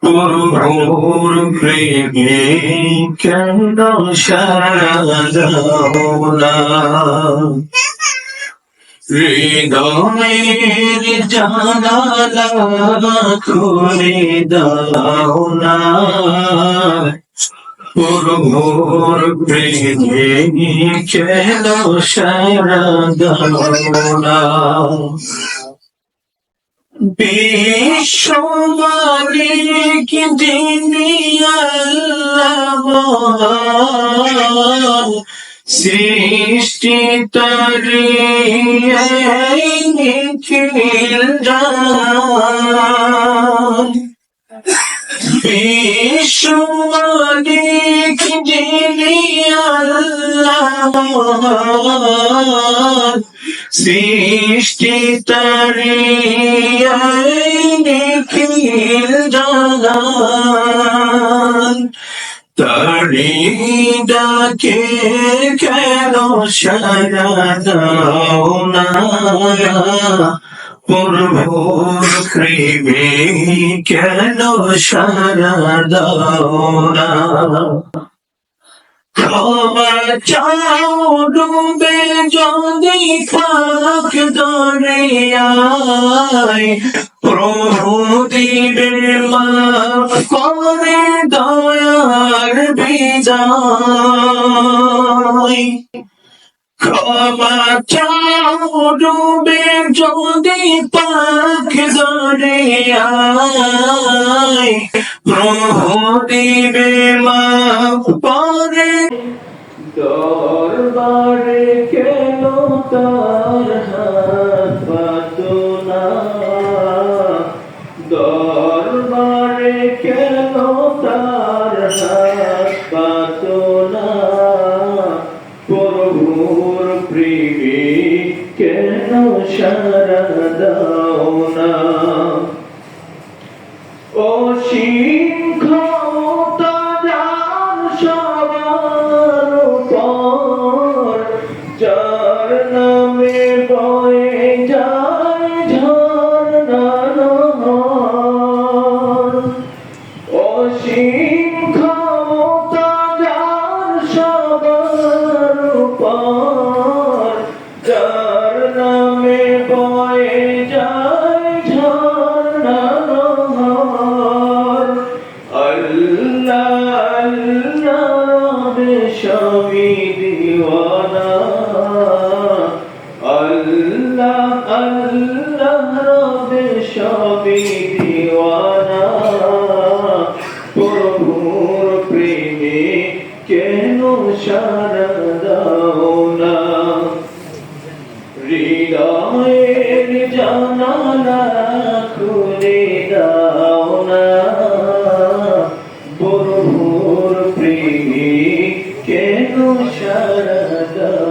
প্রভুর প্রেমে কেন সারা হৃদয়ের জানালা খুলে দাও না প্রভুর প্রেমে কেন সারা দাও না বিশ্বমালিক যিনি আল্লাহ? সৃষ্টি তরি নিখিল সৃষ্টি নিখিল জান তারি ডাকে কেন সারা না পূর্বর কৃমে কেন সারা দাও না ক্ষমা চাও ডুবে যদি থাক দরিয়ায় প্রভু দিবের মা করে দয়ার বিদায় ক্ষমা চাও ডুবে যদি পাখ দরিয়ায় প্রভু দিবে মা পরে দরবারে কেন তার হাত পাতো না? সারা দাও না অসীম ক্ষমতা যার সবার উপর, যার নামে বয়ে যায় ঝর্ণা। অসীম ক্ষমতা আমি দিওয়ানা। প্রভুর প্রেমে কেন সারা দাও না হৃদয়ের জানালা দাও না প্রভুর প্রেমে কেন সারা